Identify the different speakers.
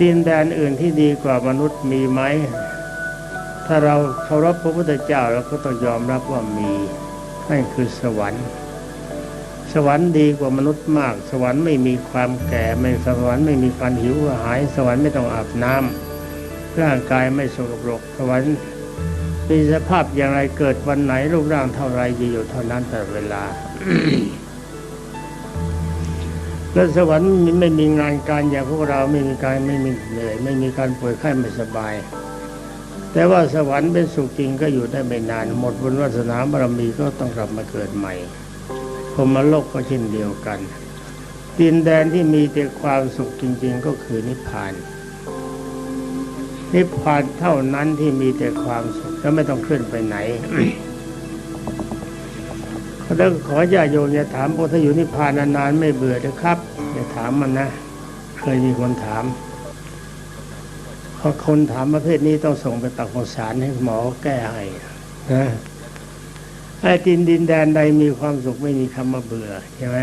Speaker 1: ดินแดนอื่นที่ดีกว่ามนุษย์มีไหม ถ้าเราเคารพพระพุทธเจ้าเราก็ต้องยอมรับว่ามีนั่นคือสวรรค์ สวรรค์ดีกว่ามนุษย์มาก สวรรค์ไม่มีความแก่ไม่สวรรค์ไม่มีการหิวกระหาย สวรรค์ไม่ต้องอาบน้ำร่างกายไม่สกปรกสวรรค์มีสภาพอย่างไรเกิดวันไหนรูปร่างเท่าไรจะอยู่เท่านั้นแต่เวลา และสวรรค์ไม่มีงานการอย่างพวกเราไม่มีการไม่มีเหนื่อยไม่มีการป่วยไข้ไม่สบาย แต่ว่าสวรรค์เป็นสุขจริงก็อยู่ได้ไม่นาน หมดบุญวาสนาบารมีก็ต้องกลับมาเกิดใหม่พรมโลกก็เช่นเดียวกันดินแดนที่มีแต่ความสุขจริง ๆ ก็คือนิพพาน นิพพานเท่านั้นที่มีแต่ความสุขและไม่ต้องเคลื่อนไปไหน แล้วขอญาโยมอย่าถามพระถ้าอยู่นิพพานนานๆไม่เบื่อนะครับ อย่าถามมันนะ เคยมีคนถามพอคนถามประเภทนี้ต้องส่งไปตักขสารให้หมอแก้ให้นะไอ้ดินดินแดนใดมีความสุขไม่มีคำว่าเบื่อใช่ไหม